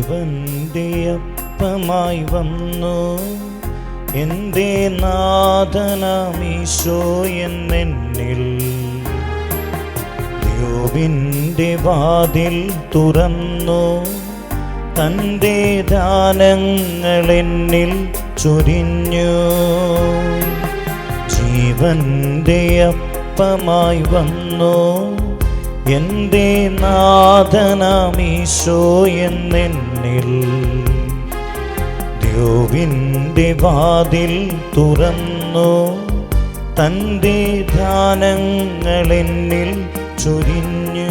ജീവന്റെ അപ്പമായി വന്നു. എന്റെ നാഥനമീശോ എന്നെന്നിൽ? ദ്യോവിന്റെ വാതിൽ തുറന്നു. തന്റെ ദാനങ്ങൾ എന്നിൽ ചൊരിഞ്ഞു. ജീവന്റെ അപ്പമായി വന്നു. എന്റെ നാഥനമീശോ എന്നെന്നിൽ? ദ്യോവിന്റെ വാതിൽ തുറന്നു. തന്റെ ധ്യാനങ്ങളെന്നിൽ ചൊരിഞ്ഞു.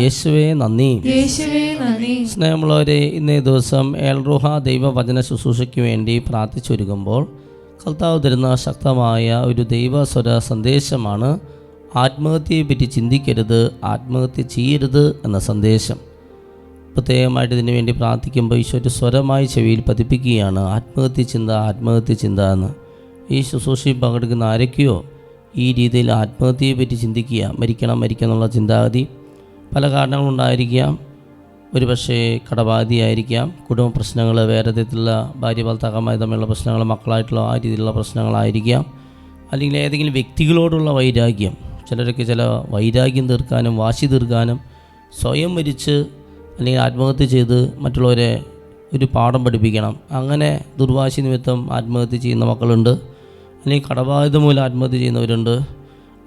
യേശുവേ നന്ദി. യേശുവേ നന്ദി. സ്നേഹമുള്ളവരെ ഇന്നേ ദിവസം ഏൽറുഹ ദൈവവചന ശുശ്രൂഷയ്ക്ക് വേണ്ടി പ്രാർത്ഥിച്ചൊരുങ്ങുമ്പോൾ കർത്താവ് തരുന്ന ശക്തമായ ഒരു ദൈവസ്വര സന്ദേശമാണ് ആത്മഹത്യയെ പറ്റി ചിന്തിക്കരുത് ആത്മഹത്യ ചെയ്യരുത് എന്ന സന്ദേശം. പ്രത്യേകമായിട്ട് ഇതിനു വേണ്ടി പ്രാർത്ഥിക്കുമ്പോൾ ഈശോ ഒരു സ്വരമായി ചെവിയിൽ പതിപ്പിക്കുകയാണ് ആത്മഹത്യ ചിന്ത ആത്മഹത്യ ചിന്ത എന്ന്. ഈ ശുശ്രൂഷയിൽ പങ്കെടുക്കുന്ന ആരൊക്കെയോ ഈ രീതിയിൽ ആത്മഹത്യയെ പറ്റി ചിന്തിക്കുക മരിക്കണം മരിക്കണം എന്നുള്ള ചിന്താഗതി പല കാരണങ്ങളുണ്ടായിരിക്കാം ഒരു പക്ഷേ കടബാധിയായിരിക്കാം കുടുംബ പ്രശ്നങ്ങൾ വേറെ തരത്തിലുള്ള ഭാര്യ ഭർത്താക്കന്മാർ തമ്മിലുള്ള പ്രശ്നങ്ങൾ മക്കളായിട്ടുള്ള ആ രീതിയിലുള്ള പ്രശ്നങ്ങളായിരിക്കാം. അല്ലെങ്കിൽ ഏതെങ്കിലും വ്യക്തികളോടുള്ള വൈരാഗ്യം ചിലരൊക്കെ ചില വൈരാഗ്യം തീർക്കാനും വാശി തീർക്കാനും സ്വയം മരിച്ച് അല്ലെങ്കിൽ ആത്മഹത്യ ചെയ്ത് മറ്റുള്ളവരെ ഒരു പാഠം പഠിപ്പിക്കണം. അങ്ങനെ ദുർവാശി നിമിത്തം ആത്മഹത്യ ചെയ്യുന്ന മക്കളുണ്ട്. അല്ലെങ്കിൽ കടബാധിത മൂലം ആത്മഹത്യ ചെയ്യുന്നവരുണ്ട്.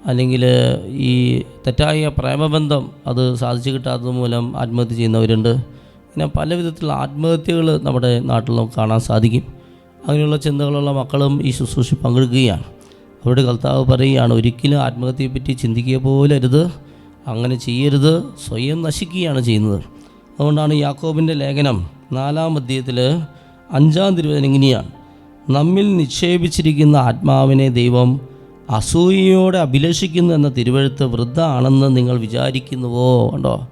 അല്ലെങ്കിൽ ഈ തെറ്റായ പ്രേമബന്ധം അത് സാധിച്ചു കിട്ടാത്തത് മൂലം ആത്മഹത്യ ചെയ്യുന്നവരുണ്ട്. ഇങ്ങനെ പല വിധത്തിലുള്ള ആത്മഹത്യകൾ നമ്മുടെ നാട്ടിൽ നമുക്ക് കാണാൻ സാധിക്കും. അങ്ങനെയുള്ള ചിന്തകളുള്ള മക്കളും ഈ ശുശ്രൂഷ പങ്കെടുക്കുകയാണ്. അവരുടെ കർത്താവ് പറയുകയാണ് ഒരിക്കലും ആത്മഹത്യയെപ്പറ്റി ചിന്തിക്കുക പോലെ അരുത്. അങ്ങനെ ചെയ്യരുത്. സ്വയം നശിക്കുകയാണ് ചെയ്യുന്നത്. അതുകൊണ്ടാണ് യാക്കോബിന്റെ ലേഖനം നാലാം അധ്യായത്തിൽ അഞ്ചാം തിരുവചനം ഇങ്ങനെയാണ്. നമ്മിൽ നിക്ഷേപിച്ചിരിക്കുന്ന ആത്മാവിനെ ദൈവം അസൂയയോടെ അഭിലഷിക്കുന്നു എന്ന തിരുവഴുത്ത് വൃദ്ധ ആണെന്ന് നിങ്ങൾ വിചാരിക്കുന്നുവോ? ഉണ്ടോ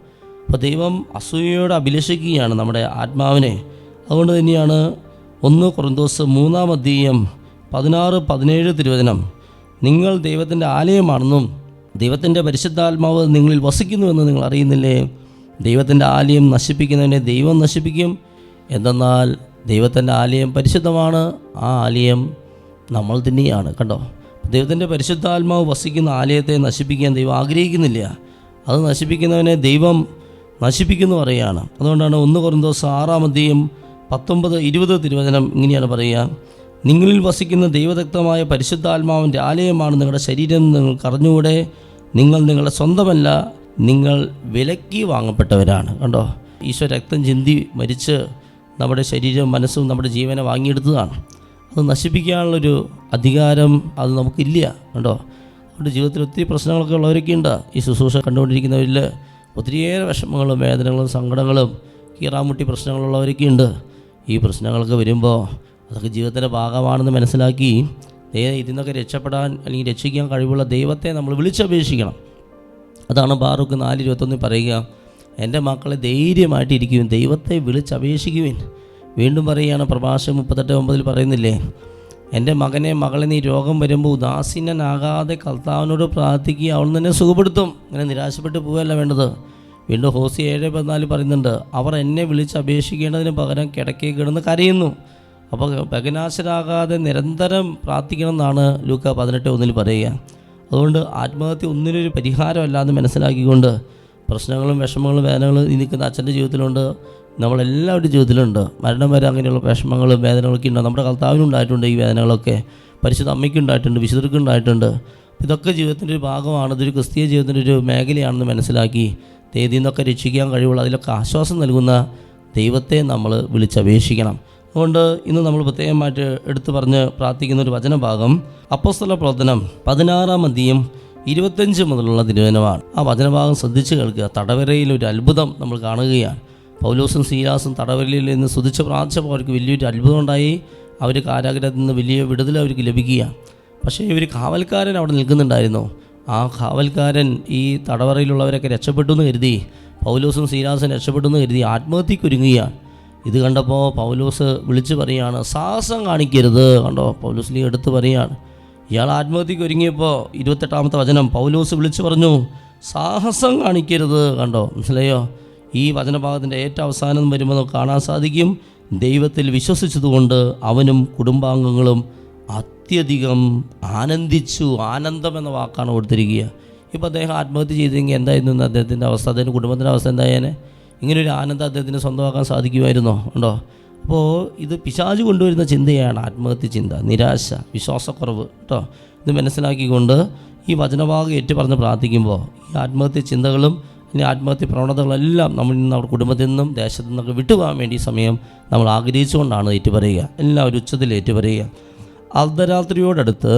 അപ്പോൾ ദൈവം അസൂയയോടെ അഭിലഷിക്കുകയാണ് നമ്മുടെ ആത്മാവിനെ. അതുകൊണ്ട് തന്നെയാണ് ഒന്ന് കുറന്തോസ് മൂന്നാം അധ്യയം പതിനാറ് പതിനേഴ് തിരുവചനം. നിങ്ങൾ ദൈവത്തിന്റെ ആലയമാണെന്നും ദൈവത്തിന്റെ പരിശുദ്ധാത്മാവ് നിങ്ങളിൽ വസിക്കുന്നുവെന്ന് നിങ്ങൾ അറിയുന്നില്ലേ? ദൈവത്തിന്റെ ആലയം നശിപ്പിക്കുന്നതിനെ ദൈവം നശിപ്പിക്കും. എന്തെന്നാൽ ദൈവത്തിന്റെ ആലയം പരിശുദ്ധമാണ്. ആ ആലയം നമ്മൾ തന്നെയാണ് കണ്ടോ? ദൈവത്തിന്റെ പരിശുദ്ധാത്മാവ് വസിക്കുന്ന ആലയത്തെ നശിപ്പിക്കാൻ ദൈവം ആഗ്രഹിക്കുന്നില്ല. അത് നശിപ്പിക്കുന്നവനെ ദൈവം നശിപ്പിക്കുന്നു പറയുകയാണ്. അതുകൊണ്ടാണ് ഒന്ന് കുറന്തോസ് ആറാം അധ്യയം പത്തൊമ്പത് ഇരുപത് തിരുവചനം ഇങ്ങനെയാണ് പറയുക. നിങ്ങളിൽ വസിക്കുന്ന ദൈവദക്തമായ പരിശുദ്ധാത്മാവിന്റെ ആലയമാണ് നിങ്ങളുടെ ശരീരം എന്ന് നിങ്ങൾക്ക് അറിഞ്ഞുകൂടെ? നിങ്ങൾ നിങ്ങളുടെ സ്വന്തമല്ല നിങ്ങൾ വിലക്കി വാങ്ങപ്പെട്ടവരാണ്. കണ്ടോ? ഈശോ രക്തം ചിന്തി മരിച്ച് നമ്മുടെ ശരീരവും മനസ്സും നമ്മുടെ ജീവനെ വാങ്ങിയെടുത്തതാണ്. അത് നശിപ്പിക്കാനുള്ളൊരു അധികാരം അത് നമുക്കില്ല. കണ്ടോ? അതുകൊണ്ട് ജീവിതത്തിൽ ഒത്തിരി പ്രശ്നങ്ങളൊക്കെ ഉള്ളവരൊക്കെ ഉണ്ട്. ഈ ശുശ്രൂഷ കണ്ടുകൊണ്ടിരിക്കുന്നവരിൽ ഒത്തിരിയേറെ വിഷമങ്ങളും വേദനകളും സങ്കടങ്ങളും കീറാമുട്ടി പ്രശ്നങ്ങളുള്ളവരൊക്കെ ഉണ്ട്. ഈ പ്രശ്നങ്ങളൊക്കെ വരുമ്പോൾ അതൊക്കെ ജീവിതത്തിന്റെ ഭാഗമാണെന്ന് മനസ്സിലാക്കി ഇതിനൊക്കെ രക്ഷപ്പെടാൻ അല്ലെങ്കിൽ രക്ഷിക്കാൻ കഴിവുള്ള ദൈവത്തെ നമ്മൾ വിളിച്ചപേക്ഷിക്കണം. അതാണ് ബാറുക്ക് നാല് ഇരുപത്തൊന്നിൽ പറയുക എന്റെ മക്കളെ ധൈര്യമായിട്ടിരിക്കുവിൻ ദൈവത്തെ വിളിച്ചപേക്ഷിക്കുവിൻ. വീണ്ടും പറയുകയാണ് പ്രഭാഷ മുപ്പത്തെട്ട് ഒമ്പതിൽ പറയുന്നില്ലേ എന്റെ മകനെ മകളെ നീ രോഗം വരുമ്പോൾ ഉദാസീനനാകാതെ കർത്താവിനോട് പ്രാർത്ഥിക്കുക അവൾ തന്നെ സുഖപ്പെടുത്തും. ഇങ്ങനെ നിരാശപ്പെട്ട് പോവുകയല്ല വേണ്ടത്. വീണ്ടും ഹോസി ഏഴ് പതിനാല് പറയുന്നുണ്ട് അവർ എന്നെ വിളിച്ച് അപേക്ഷിക്കേണ്ടതിന് പകരം കിടക്കേ കിടന്ന് കരയുന്നു. അപ്പോൾ ബഹനാശരാകാതെ നിരന്തരം പ്രാർത്ഥിക്കണം എന്നാണ് ലൂക്ക പതിനെട്ട് ഒന്നിൽ പറയുക. അതുകൊണ്ട് ആത്മഹത്യ ഒന്നിനൊരു പരിഹാരമല്ലാന്ന് മനസ്സിലാക്കിക്കൊണ്ട് പ്രശ്നങ്ങളും വിഷമങ്ങളും വേദനകളും ഈ നിൽക്കുന്ന അച്ഛന്റെ ജീവിതത്തിലുണ്ട്. നമ്മളെല്ലാവരുടെ ജീവിതത്തിലുണ്ട്. മരണം വരെ അങ്ങനെയുള്ള വിഷമങ്ങളും വേദനകളൊക്കെ ഉണ്ട് നമ്മുടെ കർത്താവിനുണ്ടായിട്ടുണ്ട് ഈ വേദനകളൊക്കെ. പരിശുദ്ധ അമ്മയ്ക്കുണ്ടായിട്ടുണ്ട് വിശുദ്ധർക്കുണ്ടായിട്ടുണ്ട് ഇതൊക്കെ ജീവിതത്തിന്റെ ഒരു ഭാഗമാണ്. ഇതൊരു ക്രിസ്തീയ ജീവിതത്തിന്റെ ഒരു മേഖലയാണെന്ന് മനസ്സിലാക്കി തേതിയിൽ നിന്നൊക്കെ രക്ഷിക്കാൻ കഴിവുള്ള അതിലൊക്കെ ആശ്വാസം നൽകുന്ന ദൈവത്തെ നമ്മൾ വിളിച്ചപേക്ഷിക്കണം. അതുകൊണ്ട് ഇന്ന് നമ്മൾ പ്രത്യേകമായിട്ട് എടുത്തു പറഞ്ഞ് പ്രാർത്ഥിക്കുന്ന ഒരു വചനഭാഗം അപ്പോസ്തല പ്രവർത്തനം പതിനാറാം അധ്യയം ഇരുപത്തഞ്ച് മുതലുള്ള തിരുവനമാണ് ആ വചനഭാഗം ശ്രദ്ധിച്ചു കേൾക്കുക. തടവരയിൽ ഒരു അത്ഭുതം നമ്മൾ കാണുകയാണ്. പൗലോസും സീലാസും തടവരയിൽ നിന്ന് ശ്രദ്ധിച്ച് പ്രാർത്ഥിച്ചപ്പോൾ അവർക്ക് വലിയൊരു അത്ഭുതം ഉണ്ടായി. അവർ കാരാഗ്രഹത്തിൽ നിന്ന് വലിയ വിടുതൽ അവർക്ക് ലഭിക്കുകയാണ്. പക്ഷേ ഇവർ കാവൽക്കാരൻ അവിടെ നിൽക്കുന്നുണ്ടായിരുന്നു. ആ കാവൽക്കാരൻ ഈ തടവറയിലുള്ളവരൊക്കെ രക്ഷപ്പെട്ടു എന്ന് കരുതി. പൗലോസും സീലാസും രക്ഷപ്പെട്ടു എന്ന് കരുതി ആത്മഹത്യക്ക് ഒരുങ്ങുകയാണ്. ഇത് കണ്ടപ്പോൾ പൗലോസ് വിളിച്ച് പറയുകയാണ് സാഹസം കാണിക്കരുത്. കണ്ടോ പൗലോസ് ലീ എടുത്ത് പറയാണ്. ഇയാൾ ആത്മഹത്യക്ക് ഒരുങ്ങിയപ്പോൾ ഇരുപത്തെട്ടാമത്തെ വചനം പൗലോസ് വിളിച്ചു പറഞ്ഞു സാഹസം കാണിക്കരുത്. കണ്ടോ മനസ്സിലായോ? ഈ വചനഭാഗത്തിന്റെ ഏറ്റവും അവസാനം വരുമ്പോൾ നമുക്ക് കാണാൻ സാധിക്കും ദൈവത്തിൽ വിശ്വസിച്ചതുകൊണ്ട് അവനും കുടുംബാംഗങ്ങളും അത്യധികം ആനന്ദിച്ചു ആനന്ദം എന്ന വാക്കാണ് കൊടുത്തിരിക്കുക. ഇപ്പോൾ അദ്ദേഹം ആത്മഹത്യ ചെയ്തെങ്കിൽ എന്തായിരുന്നു അദ്ദേഹത്തിന്റെ അവസ്ഥ? അദ്ദേഹത്തിന്റെ കുടുംബത്തിന്റെ അവസ്ഥ എന്തായേനെ? ഇങ്ങനെ ഒരു ആനന്ദം അദ്ദേഹത്തിന് സ്വന്തമാക്കാൻ സാധിക്കുമായിരുന്നോ? ഉണ്ടോ? അപ്പോൾ ഇത് പിശാജ് കൊണ്ടുവരുന്ന ചിന്തയാണ് ആത്മഹത്യ ചിന്ത നിരാശ വിശ്വാസക്കുറവ് കേട്ടോ? ഇത് മനസ്സിലാക്കിക്കൊണ്ട് ഈ വചനഭാഗം ഏറ്റു പറഞ്ഞ് പ്രാർത്ഥിക്കുമ്പോൾ ഈ ആത്മഹത്യ ചിന്തകളും ഇനി ആത്മഹത്യ പ്രവണതകളെല്ലാം നമ്മൾ ഇന്ന് നമ്മുടെ കുടുംബത്തിൽ നിന്നും ദേശത്തു നിന്നൊക്കെ വിട്ടുപോകാൻ വേണ്ടി സമയം നമ്മൾ ആഗ്രഹിച്ചുകൊണ്ടാണ് ഏറ്റുപറയുക. എല്ലാവരും ഉച്ചത്തിൽ ഏറ്റുപറയുക. അർദ്ധരാത്രിയോടടുത്ത്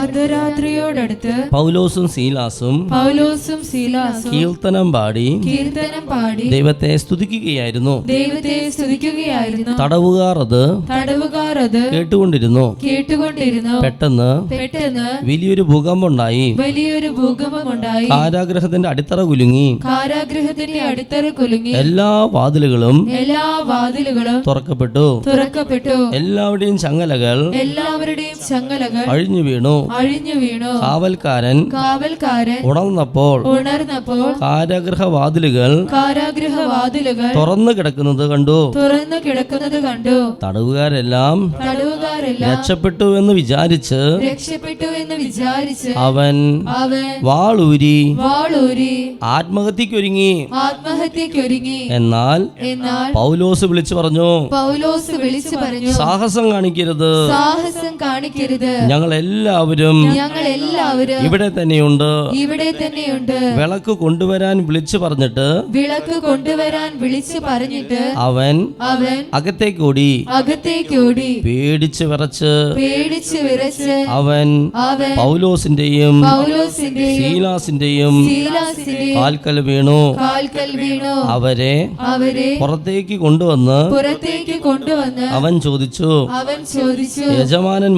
അർദ്ധരാത്രിയോടടുത്ത് പൗലോസും സീലാസും പൗലോസും സീലാസും കീർത്തനം പാടി കീർത്തനം പാടി ദൈവത്തെ സ്തുതിക്കുകയായിരുന്നു. ദൈവത്തെ സ്തുതിക്കുകയായിരുന്നു. തടവുകാർ അത് തടവുകാർ അത് കേട്ടുകൊണ്ടിരുന്നു. കേട്ടുകൊണ്ടിരുന്നു. പെട്ടെന്ന് പെട്ടെന്ന് വലിയൊരു ഭൂകമ്പമുണ്ടായി. വലിയൊരു ഭൂകമ്പമുണ്ടായി. കാരാഗ്രഹത്തിന്റെ അടിത്തറ കുലുങ്ങി. കാരാഗ്രഹത്തിന്റെ അടിത്തറ കുലുങ്ങി. എല്ലാ വാതിലുകളും എല്ലാ വാതിലുകളും തുറക്കപ്പെട്ടു. തുറക്കപ്പെട്ടു. എല്ലാവരുടെയും ചങ്ങലകൾ എല്ലാവരുടെയും ചങ്ങലകൾ അഴിഞ്ഞു വീണു. അഴിഞ്ഞു വീണു. കാവൽക്കാരൻ കാവൽക്കാരൻ ഉണർന്നപ്പോൾ ഉണർന്നപ്പോൾ കാരാഗ്രഹവാതിലുകൾ കാരാഗ്രഹവാതിലുകൾ തുറന്നു കിടക്കുന്നത് കണ്ടു. തുറന്നു കിടക്കുന്നത് കണ്ടു. തടവുകാരെല്ലാം തടവുകാരെല്ലാം രക്ഷപ്പെട്ടു എന്ന് വിചാരിച്ച് രക്ഷപ്പെട്ടു എന്ന് വിചാരിച്ച് അവൻ അവൻ വാളൂരി വാളൂരി ആത്മഹത്യക്കൊരുങ്ങി. ആത്മഹത്യക്കൊരുങ്ങി. എന്നാൽ എന്നാൽ പൗലോസ് വിളിച്ചു പറഞ്ഞു പൗലോസ് വിളിച്ചു പറഞ്ഞു സാഹസം കാണിക്കരുത്. സാഹസം കാണിക്കരുത്. ഞങ്ങൾ എല്ലാവരും ഞങ്ങൾ എല്ലാവരും ഇവിടെ തന്നെയുണ്ട്. ഇവിടെ തന്നെയുണ്ട്. വിളക്ക് കൊണ്ടുവരാൻ വിളിച്ചു പറഞ്ഞിട്ട് വിളക്ക് കൊണ്ടുവരാൻ വിളിച്ചു പറഞ്ഞിട്ട് അവൻ അവൻ അകത്തേക്കോടി. അകത്തേക്കോടി. പേടിച്ച് വിറച്ച് പേടിച്ച് വിറച്ച് അവൻ അവൻ പൗലോസിന്റെയും പൗലോസിന്റെയും ശീലാസിന്റെയും ശീലാസിന്റെയും കാൽക്കൽ വീണു. കാൽക്കൽ വീണു. അവരെ അവരെ പുറത്തേക്ക് കൊണ്ടുവന്ന് പുറത്തേക്ക് കൊണ്ടുവന്ന് അവൻ ചോദിച്ചു അവൻ ചോദിച്ചു യജമാനന്മാരെ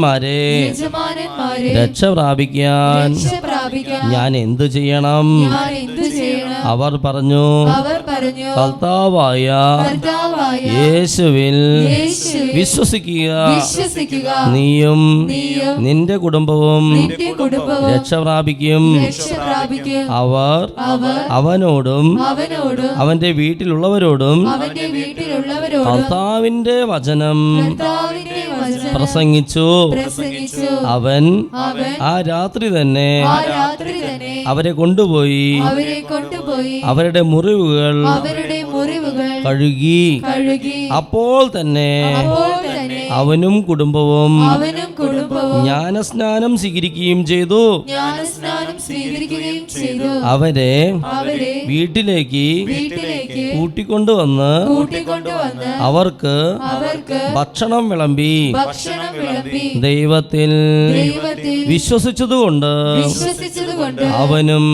യജമാനന്മാരെ രക്ഷ പ്രാപിക്കാൻ ഞാൻ എന്തു ചെയ്യണം? അവർ പറഞ്ഞു കർത്താവായ യേശുവിൽ വിശ്വസിക്കുക. നീയും നിന്റെ കുടുംബവും രക്ഷ പ്രാപിക്കും അവർ അവനോടും അവന്റെ വീട്ടിലുള്ളവരോടും കർത്താവിന്റെ വചനം പ്രസംഗിച്ചു. അവൻ ആ രാത്രി തന്നെ അവരെ കൊണ്ടുപോയി. അവരെ കൊണ്ടുപോയി. അവരുടെ മുറിവുകൾ കഴുകി. അപ്പോൾ തന്നെ അവനും കുടുംബവും അവനും കുടുംബവും ജ്ഞാനസ്നാനം സ്വീകരിക്കുകയും ചെയ്തു. ജ്ഞാനസ്നാനം സ്വീകരിക്കുകയും ചെയ്തു. അവരെ അവരെ വീട്ടിലേക്ക് വീട്ടിലേക്ക് കൂട്ടിക്കൊണ്ടുവന്ന് കൂട്ടിക്കൊണ്ടുവന്ന് അവർക്ക് അവർക്ക് ഭക്ഷണം വിളമ്പി ഭക്ഷണം വിളമ്പി ദൈവത്തിൽ ദൈവത്തിൽ വിശ്വസിച്ചതുകൊണ്ട് വിശ്വസിച്ചതുകൊണ്ട് അവനും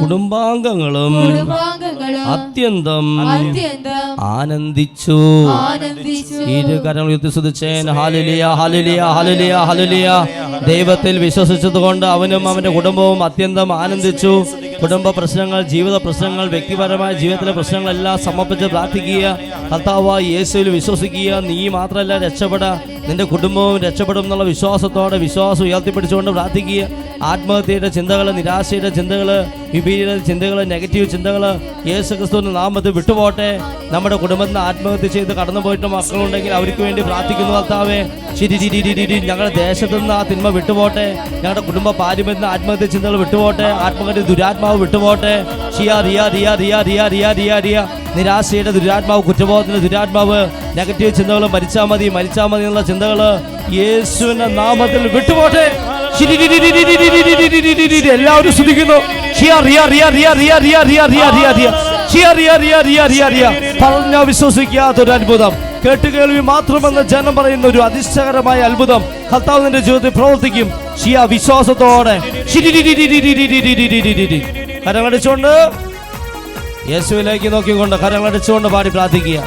കുടുംബാംഗങ്ങളും അത്യന്തം ആനന്ദിച്ചു. ആനന്ദിച്ചു. ഇരു ഉയർത്തി സ്തുതിച്ചേൻ ഹാലിലിയ ഹാലിലിയ ഹാലിലിയ ഹാലിലിയ. ദൈവത്തിൽ വിശ്വസിച്ചതുകൊണ്ട് അവനും അവന്റെ കുടുംബവും അത്യന്തം ആനന്ദിച്ചു. കുടുംബ പ്രശ്നങ്ങൾ ജീവിത പ്രശ്നങ്ങൾ വ്യക്തിപരമായ ജീവിതത്തിലെ പ്രശ്നങ്ങളെല്ലാം സമർപ്പിച്ച് പ്രാർത്ഥിക്കുക. കർത്താവ് യേശുവിൽ വിശ്വസിക്കുക. നീ മാത്രമല്ല രക്ഷപ്പെടാ. നിന്റെ കുടുംബവും രക്ഷപ്പെടും എന്നുള്ള വിശ്വാസത്തോടെ വിശ്വാസം ഉയർത്തിപ്പിടിച്ചുകൊണ്ട് പ്രാർത്ഥിക്കുക. ആത്മഹത്യയുടെ ചിന്തകൾ നിരാശയുടെ ചിന്തകൾ വിപരീത ചിന്തകൾ നെഗറ്റീവ് ചിന്തകൾ യേശു ക്രിസ്തുവിന്റെ നാമത്തിൽ വിട്ടുപോട്ടെ നമ്മുടെ കുടുംബത്തിൽ ആത്മഹത്യ ചെയ്ത് കടന്നു പോയിട്ട് മക്കളുണ്ടെങ്കിൽ അവർക്ക് വേണ്ടി പ്രാർത്ഥിക്കുന്നു കർത്താവേ. ശരി ചിരി ഞങ്ങളുടെ ദേശത്തു നിന്ന് ആ തിന്മ വിട്ടുപോട്ടെ ഞങ്ങളുടെ കുടുംബ പാരമ്പര്യത്തിന് ആത്മഹത്യ ചിന്തകൾ വിട്ടുപോട്ടെ ആത്മഹത്യ ദുരാത്മാവ് വിട്ടുപോട്ടെ ഷിയാ റിയാ റിയാ റിയാ റിയാ റിയാ റിയാ റിയാ നിരാശയുടെ ദുരാത്മാവ് കുറ്റബോധത്തിന്റെ ദുരാത്മാവ് നെഗറ്റീവ് ചിന്തകൾ മരിച്ചാൽ മതി മരിച്ചാൽ മതി എന്നുള്ള ചിന്തകൾ യേശുവിന്റെ നാമത്തിൽ വിട്ടുപോട്ടെ എല്ലാവരും ശ്രദ്ധിക്കുന്നു പറഞ്ഞ വിശ്വസിക്കാത്തൊരു അത്ഭുതം കേട്ടുകേൾവി മാത്രമെന്ന് ജനം പറയുന്ന ഒരു അതിശയകരമായ അത്ഭുതം കർത്താവ് ജീവിതത്തിൽ പ്രവർത്തിക്കും ഷിയ വിശ്വാസത്തോടെ ശരി കരങ്ങളടിച്ചുകൊണ്ട് യേശുവിലേക്ക് നോക്കിക്കൊണ്ട് കരങ്ങളടിച്ചുകൊണ്ട് പാടി പ്രാർത്ഥിക്കുക.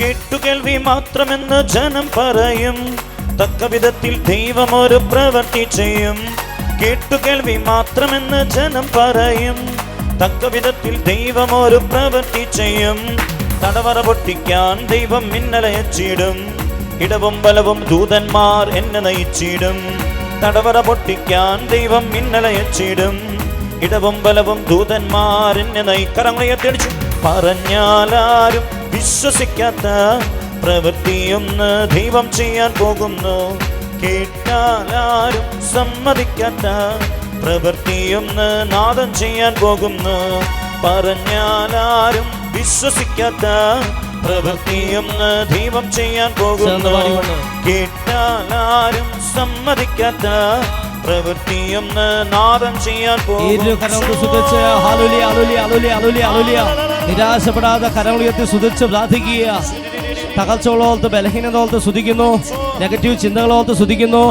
കേട്ടുകേൾവി മാത്രമെന്ന് ജനം പറയും. തക്ക വിധത്തിൽ ദൈവം ഒരു പ്രവൃത്തി ചെയ്യും. കേട്ടുകേൾവി മാത്രമെന്ന് ജനം പറയും. തക്ക വിധത്തിൽ ദൈവം ഒരു പ്രവൃത്തി ചെയ്യും. തടവറ പൊട്ടിക്കാൻ ദൈവം മിന്നലയച്ചിടും. ഇടവും ബലവും ദൂതന്മാർ എന്നെ നയിച്ചിടും. തടവറ പൊട്ടിക്കാൻ ദൈവം മിന്നലയച്ചിടും ഇടവും ബലവും ദൂതന്മാർ എന്നെ നയിക്കറങ്ങയത്തടിച്ചു പറഞ്ഞാലാരും വിശ്വസിക്കാത്ത പ്രവൃത്തിയൊന്ന് ദൈവം ചെയ്യാൻ പോകുന്നു. കേട്ടാലാരും സമ്മതിക്കാത്ത പ്രവൃത്തിയൊന്ന് നാദം ചെയ്യാൻ പോകുന്നു. പറഞ്ഞാലാരും വിശ്വസിക്കാത്ത പ്രവൃത്തിയൊന്ന് ദൈവം ചെയ്യാൻ പോകുന്നു. കേട്ടാൽ ആരും സമ്മതിക്കാത്ത പ്രവൃത്തിയൊന്ന് നാദം ചെയ്യാൻ നിരാശപ്പെടാതെ കരങ്ങൾ ഉയർത്തി സുതിച്ച് പ്രാർത്ഥിക്കുക. തകർച്ചകളോർത്ത് ബലഹീനതോർത്ത് സ്തുതിക്കുന്നു. നെഗറ്റീവ് ചിന്തകളോർത്ത് സ്തുതിക്കുന്നു.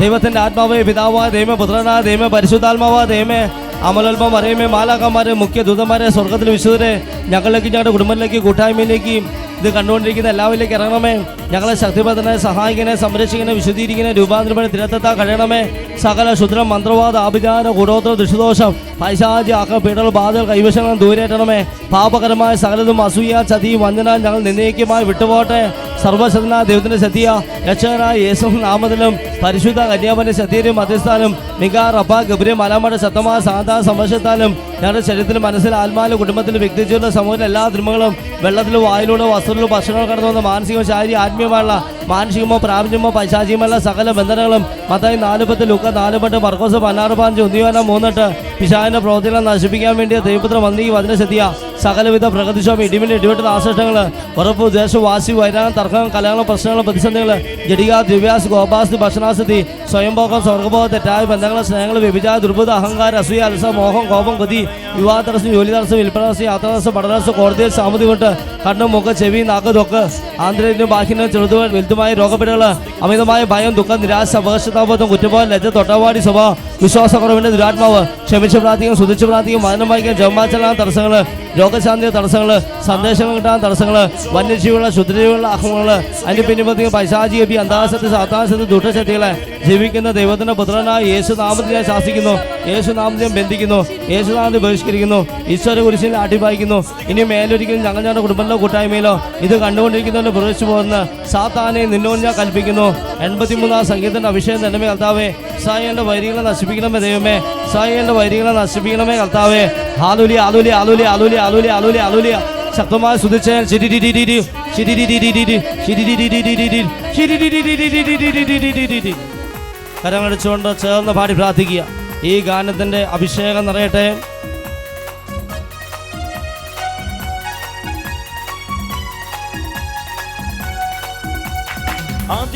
ദൈവത്തിന്റെ ആത്മാവേ പിതാവായ ദൈവ പുത്രനായ ദൈവ പരിശുദ്ധാത്മാവായ ദൈവമേ അമലോത്മം അറിയമേ മാലാക്കന്മാരെ മുഖ്യ ദൂതന്മാരെ സ്വർഗത്തിൽ വിശുദ്ധരെ ഞങ്ങളിലേക്ക് ഞങ്ങളുടെ കുടുംബത്തിലേക്ക് കൂട്ടായ്മയിലേക്ക് ഇത് കണ്ടുകൊണ്ടിരിക്കുന്ന എല്ലാവരിലേക്ക് ഇറങ്ങണമേ. ഞങ്ങളെ ശക്തിപഥനെ സഹായിക്കണേ സംരക്ഷിക്കണേ വിശുദ്ധീകരിക്കണേ രൂപാന്തരപ്പെടെ തിരത്തെത്താൻ കഴിയണമേ. സകല ശുദ്രം മന്ത്രവാദ ആഭിചാര കൂടോത്ര ദുഷിദോഷം പൈശാചി ആക്ക പീഡകൾ ബാധകൾ കൈവശങ്ങളും ദൂരേറ്റണമേ. പാപകരമായ സകലതും അസൂയ ചതി വഞ്ചന ഞങ്ങൾ നിന്നേക്കുമായി വിട്ടുപോട്ടെ സർവശതന ദൈവത്തിന്റെ സത്യ രക്ഷകനായ യേശു നാമത്തിലും പരിശുദ്ധ കന്യാപന്റെ ശക്തിയിലും മധ്യസ്ഥാനും മിക റബ ഗബ്രി മലാമയുടെ ശക്തമായ സാധാ സമശത്താലും ഞങ്ങളുടെ ശരീരത്തിലും മനസ്സിൽ ആത്മാവിലും കുടുംബത്തിലും ജീവിത സമൂഹത്തിലെ എല്ലാ തിന്മകളും വെള്ളത്തിലും വായിലൂടെ വസ്ത്രത്തിലും ഭക്ഷണങ്ങൾ കടന്നു വന്ന മാനസികവും ശാരീരിക ആത്മീയമായുള്ള മാനസികമോ പ്രാപഞ്ചമോ പൈശാചികമല്ല സകല ബന്ധനങ്ങളും മത്തായി നാല് പത്ത് ലുക്ക നാല് പത്ത് മർക്കോസ് പതിനാറ് പാഞ്ച് ഒന്നിയോന മൂന്നെട്ട് പിശാവിന്റെ പ്രവർത്തികളെ നശിപ്പിക്കാൻ വേണ്ടി ദൈവപുത്ര മന്ത്രി വചന സത്യ സകലവിധ പ്രകൃതിക്ഷോഭം ഇടിമിന്റെ ഇടിവെട്ട് നാശനഷ്ടങ്ങൾ ഉറപ്പ് ഉദ്ദേശം വാശി വൈരാഗം തർക്കം കലകളും പ്രശ്നങ്ങളും പ്രതിസന്ധികൾ ജഡിക ദിവ്യാസ് ഗോപാസ്തി ഭക്ഷണാസ്ഥിതി സ്വയംഭോഗം സ്വർഗഭോഗം തെറ്റായ ബന്ധങ്ങൾ സ്നേഹങ്ങൾ വ്യഭിചാര ദുർബുദ്ധ അഹങ്കാരം അസൂയ അലസ മോഹം കോപം കൊതി വിവാഹ തടസ്സം ജോലി തടസ്സം വിൽപ്പന തടസ്സം യാത്ര തടസ്സം പഠന കോടതിയിൽ സാമതി കൊണ്ട് കണ്ണും മുഖം ചെവി നാക്ക് തൊക്ക് ആന്തരികനും ബാഹ്യനും ചെറുതുവാൻ വലുതുമായ രോഗപീഠകൾ അമിതമായ ഭയം ദുഃഖം നിരാശ അപകർഷതാബോധം കുറ്റബോധം ലജ്ജ തൊട്ടവാടി സ്വഭാവം വിശ്വാസക്കുറവിന്റെ ദുരാത്മാവ്. ക്ഷമിച്ച് പ്രാർത്ഥിക്കും സുതിച്ച് പ്രാർത്ഥിക്കും മരണം വായിക്കാൻ ജന്മാചരണ തടസ്സങ്ങൾ രോഗശാന്തി തടസ്സങ്ങൾ സന്ദേശങ്ങൾ കിട്ടാൻ തടസ്സങ്ങൾ വന്യജീവികളുടെ ശുദ്ധജീവികളുടെ അഹങ്ങൾ അതിന് പിന്നിപ്പത്തി പൈശാചിയപ്പി അന്താശത്ത് സാത്താശക്തി ദുഷ്ടശക്തികളെ ജീവിക്കുന്ന ദൈവത്തിന്റെ പുത്രനായ യേശു നാമത്തിനെ ശാസിക്കുന്നു. യേശു നാമത്തിനെ ബന്ധിക്കുന്നു. യേശു നാമത്തെ ബഹിഷ്കരിക്കുന്നു. ഈശ്വര കുരിശിനെ അടിപായിക്കുന്നു ഇനി മേലൊരിക്കലും ഞങ്ങൾ ഞങ്ങളുടെ കുടുംബത്തിലോ കൂട്ടായ്മയിലോ ഇത് കണ്ടുകൊണ്ടിരിക്കുന്നവരുടെ പ്രവേശിച്ചു പോകുന്ന സാത്താനെ കർത്താവിനെ നിന്നോട് കൽപ്പിക്കുന്നു എൺപത്തിമൂന്നാം സംഗീതത്തിന്റെ അഭിഷേകം തന്നെ കർത്താവേ സായി എന്റെ വൈരികളെ നശിപ്പിക്കണമേ ദൈവമേ സായി എന്റെ വൈരികളെ നശിപ്പിക്കണമേ കർത്താവേ ആലുലി ആലുലി ആലുലി ആലുലി ആലുലി ആലുലി ആലുലിയ ശക്തമായ ശുദ്ധിച്ച് ശരി കരമടിച്ചുകൊണ്ട് ചേർന്ന് പാടി പ്രാർത്ഥിക്കുക ഈ ഗാനത്തിന്റെ അഭിഷേകം നിറയട്ടെ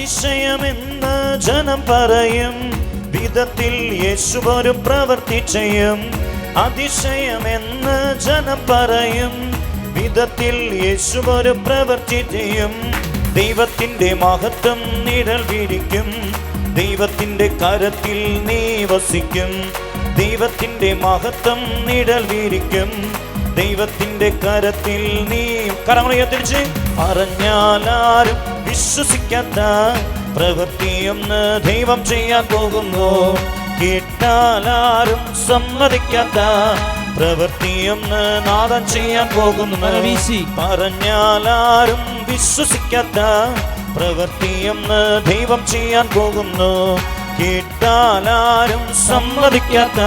അതിശയമെന്ന് ജനം പറയും. വിധത്തിൽ യേശു ഒരു പ്രവൃത്തി ചെയ്യും. അതിശയമെന്ന് ജനം പറയും. വിധത്തിൽ യേശു ഒരു പ്രവൃത്തി ചെയ്യും. ദൈവത്തിന്റെ മഹത്വം നിഴൽ വിരിക്കും. ദൈവത്തിന്റെ കരത്തിൽ നീ വസിക്കും. ദൈവത്തിന്റെ മഹത്വം നിഴൽ വിരിക്കും. ദൈവത്തിന്റെ കരത്തിൽ നീ കരങ്ങളെ തിരിച്ച് പറഞ്ഞാലാരും വിശ്വസിക്കാത്ത പ്രവൃത്തിയൊന്ന് ദൈവം ചെയ്യാൻ പോകുന്നു. കേട്ടാലാരും സമ്മതിക്കാത്ത പ്രവൃത്തിയൊന്ന് നാദം ചെയ്യാൻ പോകുന്നു. പറഞ്ഞാലാരും വിശ്വസിക്കാത്ത പ്രവൃത്തിയൊന്ന് ദൈവം ചെയ്യാൻ പോകുന്നു. കേട്ടാലും സമ്മതിക്കാത്ത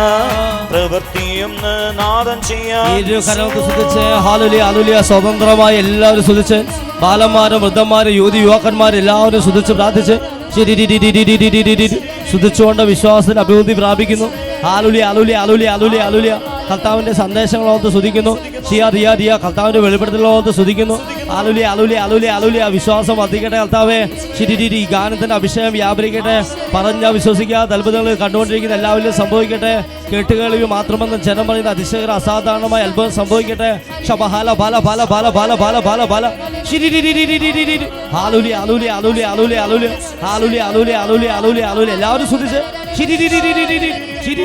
പ്രവൃത്തിയൊന്ന് നാദം ചെയ്യാം സ്വതന്ത്രമായി എല്ലാവരും ശ്രദ്ധിച്ച് ബാലന്മാരും വൃദ്ധന്മാരും യുവതി യുവാക്കന്മാരും എല്ലാവരും ശ്രദ്ധിച്ച് പ്രാർത്ഥിച്ച് ശുദ്ധിച്ചുകൊണ്ട് വിശ്വാസത്തിന് അഭിവൃദ്ധി പ്രാപിക്കുന്നു ആലുലി ആലുലി ആലുലി ആലുലി ആലുലിയ കർത്താവിന്റെ സന്ദേശങ്ങളോത്ത് സ്തുതിക്കുന്നു ഷിയ റിയ റിയ കർത്താവിന്റെ വെളിപ്പെടുത്തലോത്ത് സ്തുതിക്കുന്നു അലുലി അലുലി അലുലി അലുലി ആ വിശ്വാസം വർദ്ധിക്കട്ടെ കർത്താവേ ശരി രി രി. ഈ ഗാനത്തിന്റെ അഭിഷേകം വ്യാപരിക്കട്ടെ പറഞ്ഞ വിശ്വസിക്കാത്ത അത്ഭുതങ്ങൾ കണ്ടുകൊണ്ടിരിക്കുന്ന എല്ലാവരിലും സംഭവിക്കട്ടെ കേട്ടുകേൾവി മാത്രമെന്ന് ജനം പറയുന്ന അതിശയകര അസാധാരണമായ അത്ഭുതം സംഭവിക്കട്ടെ ഷബഹാല ബാല ബാല ബാല ബാല ബാല ബാല ബാല. ഹാലുലി അലുലി അലുലി അലുലി അലുലി ഹാലുലി അലുലി അലുലി അലുലി അലുലി എല്ലാവരും ശ്രദ്ധിച്ച് ശരി രി.